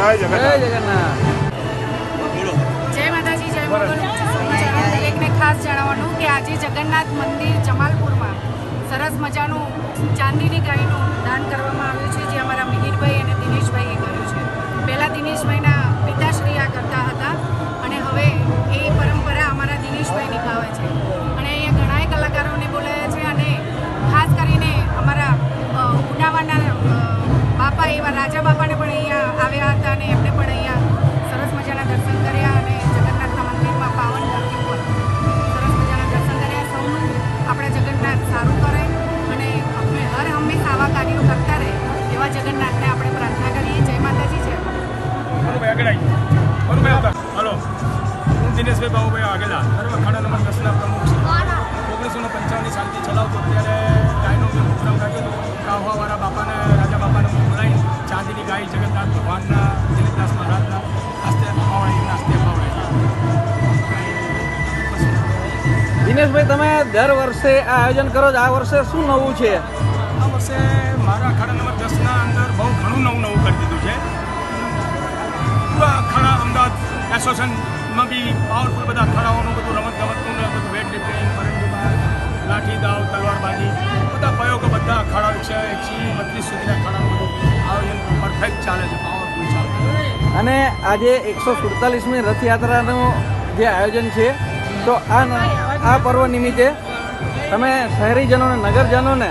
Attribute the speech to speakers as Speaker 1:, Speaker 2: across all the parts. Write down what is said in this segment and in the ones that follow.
Speaker 1: જય જગન્નાથ.
Speaker 2: જય માતાજી, જય મંગલ દરેકને ખાસ જણાવવાનું કે આજે જગન્નાથ મંદિર જમાલપુરમાં સરસ મજાનું ચાંદીની ગાયનું દાન કરવામાં દિનેશભાઈ
Speaker 3: તમે દર વર્ષે આ આયોજન કરો છો. આ વર્ષે શું નવું છે?
Speaker 1: આ વર્ષે મારા અખાડા નંબર દસના અંદર બહુ ઘણું નવું નવું કરી દીધું છે. પૂરા અખાડા અમદાવાદ એસોસિએશનમાં બી પાવરફુલ બધા અખાડાઓનું બધું રમત ગમતનું બધું વેટ લિફ્ટિંગ કરંડીમાં લાઠી દાવ તલવારબાજી બધા પ્રયોગો બધા અખાડા છે એકસી બત્રીસ સુધીના અખાડાનું આયોજન પરફેક્ટ ચાલે છે પાવરફુલ ચાલે
Speaker 3: અને આજે એકસો સુડતાલીસમી રથયાત્રાનું જે આયોજન છે તો આ આ પર્વ નિમિત્તે તમે શહેરીજનોને નગરજનોને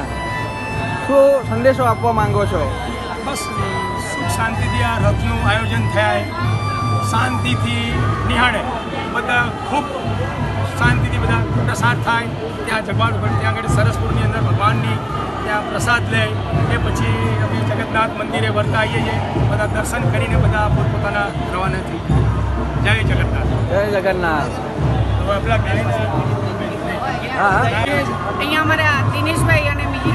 Speaker 3: શું સંદેશો આપવા માંગો છો?
Speaker 1: બસ સુખ શાંતિથી આ રથનું આયોજન થાય શાંતિથી નિહાળે બધા ખૂબ શાંતિથી બધા પ્રસાદ થાય ત્યાં જગવાડ ઉપર ત્યાં આગળ સરસપુરની અંદર ભગવાનની ત્યાં પ્રસાદ લે એ પછી અમે જગન્નાથ મંદિરે વર્તા આવીએ છીએ બધા દર્શન કરીને બધા પોતપોતાના રવાના થઈ જય જગન્નાથ.
Speaker 3: જય જગન્નાથ.
Speaker 2: અહીંયા અમારા દિનેશભાઈ અને મિહિરભાઈ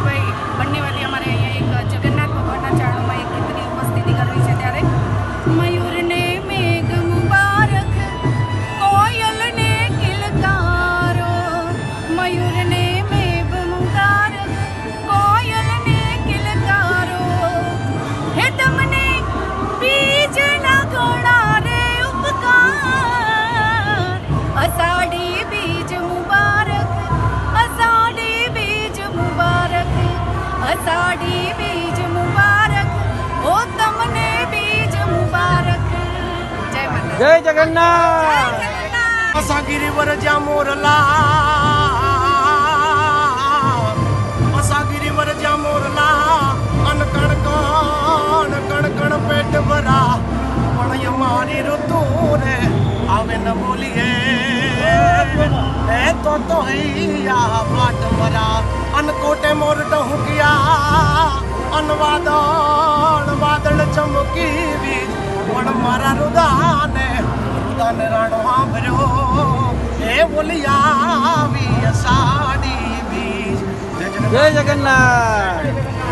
Speaker 2: જય
Speaker 3: જગન્નાથ.
Speaker 4: અસાગીરી વરજા મોરલા. અસાગીરી વરજા મોરલા. અન કણ કણ કણ કણ પેટ ભરા. પણ અમારી ઋતુ રે, આવે ન બોલીએ. એ તો તો હૈયા પાટ મરા. અન કોટે મોર ટહુકિયા અન વાદળ વાદળ ચમકી પણ મારા રુદાને રાણો સાંભળ્યો એ બોલિયા વી સાડી બીજ.
Speaker 3: જય જગન્નાથ.